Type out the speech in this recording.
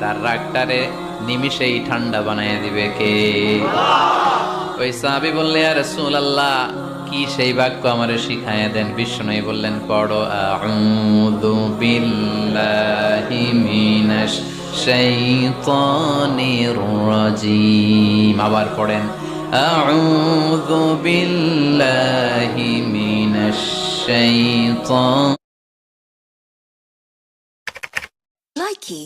তার রাগটারে নিমিষেই ঠান্ডা বানায় দিবে কে? ওই সাহাবি বললে আর রসুল আল্লাহ কি সেই বাক্য আমারে শিখায় দেন? বিষ্ণু বললেন, পড়ো, আউযু বিল্লাহি মিনাশ শাইতানির রাজিম। আবার পড়েন, আউযু বিল্লাহি মিনাশ শাইতান Nike